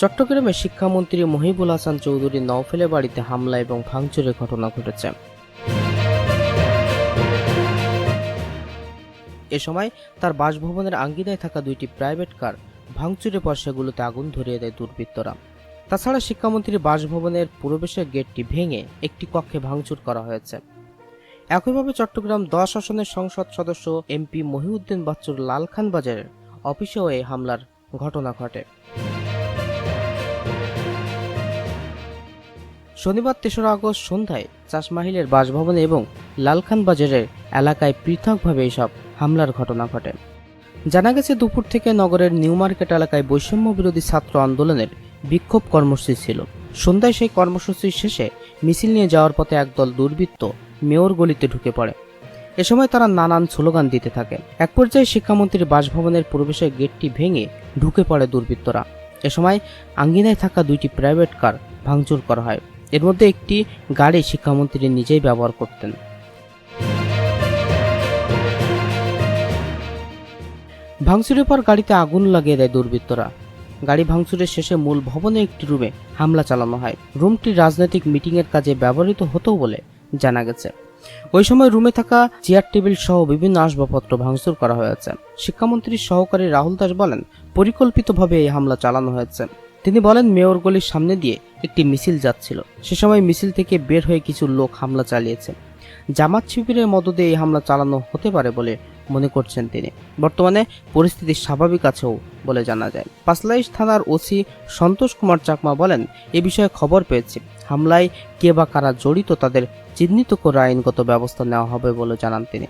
চট্টগ্রামে শিক্ষামন্ত্রী মহিবুল হাসান চৌধুরী নওফেলে বাড়িতে হামলা এবং ভাঙচুরের ঘটনা ঘটেছে। এ সময় তার বাসভবনের আঙ্গিনায় থাকা দুইটি প্রাইভেট কার ভাঙচুরের পর সেগুলোতে আগুন ধরিয়ে দেয় দুর্বৃত্তরা। তাছাড়া শিক্ষামন্ত্রীর বাসভবনের প্রবেশের গেটটি ভেঙে একটি কক্ষে ভাঙচুর করা হয়েছে। একইভাবে চট্টগ্রাম দশ আসনের সংসদ সদস্য এমপি মহিউদ্দিন বাচ্চুর লালখান বাজারের অফিসেও এই হামলার ঘটনা ঘটে। শনিবার তেসরা আগস্ট সন্ধ্যায় চাষমাহিলের বাসভবনে এবং লালখান বাজারের এলাকায় পৃথকভাবে এসব হামলার ঘটনা ঘটে। জানা গেছে, দুপুর থেকে নগরের নিউ মার্কেট এলাকায় বৈষম্য বিরোধী ছাত্র আন্দোলনের বিক্ষোভ কর্মসূচি ছিল। সন্ধ্যায় সেই কর্মসূচির শেষে মিছিল নিয়ে যাওয়ার পথে একদল দুর্বৃত্ত মেয়র গলিতে ঢুকে পড়ে। এ সময় তারা নানান স্লোগান দিতে থাকে। এক পর্যায়ে শিক্ষামন্ত্রীর বাসভবনের প্রবেশের গেটটি ভেঙে ঢুকে পড়ে দুর্বৃত্তরা। এ সময় আঙ্গিনায় থাকা দুইটি প্রাইভেট কার ভাঙচুর করা হয়। এর মধ্যে একটি গাড়ি শিক্ষামন্ত্রী নিজেই ব্যবহার করতেন। ভাঙচুরের পর গাড়িতে আগুন লাগিয়ে দেয় দুর্বৃত্তরা। গাড়ি ভাঙচুরের শেষে মূল ভবনে একটি রুমে হামলা চালানো হয়। রুমটি রাজনৈতিক মিটিংয়ের কাজে ব্যবহৃত হতো বলে জানা গেছে। ওই সময় রুমে থাকা চেয়ার, টেবিল সহ বিভিন্ন আসবাবপত্র ভাঙচুর করা হয়েছে। শিক্ষামন্ত্রীর সহকারী রাহুল দাস বলেন, পরিকল্পিতভাবে এই হামলা চালানো হয়েছে। তিনি বলেন, মেয়র গলির সামনে দিয়ে একটি মিছিল যাচ্ছিল। সে সময় মিছিল থেকে বের হয়ে কিছু লোক হামলা চালিয়েছে জামাত শিবিরের মদদে এই হামলা চালানো হতে পারে বলে মনে করছেন তিনি। বর্তমানে পরিস্থিতি স্বাভাবিক আছেও বলে জানা যায়। পাঁচলাইশ থানার ওসি সন্তোষ কুমার চাকমা বলেন, এ বিষয়ে খবর পেয়েছি। হামলায় কে বা কারা জড়িত তাদের চিহ্নিত করে আইনগত ব্যবস্থা নেওয়া হবে বলে জানান তিনি।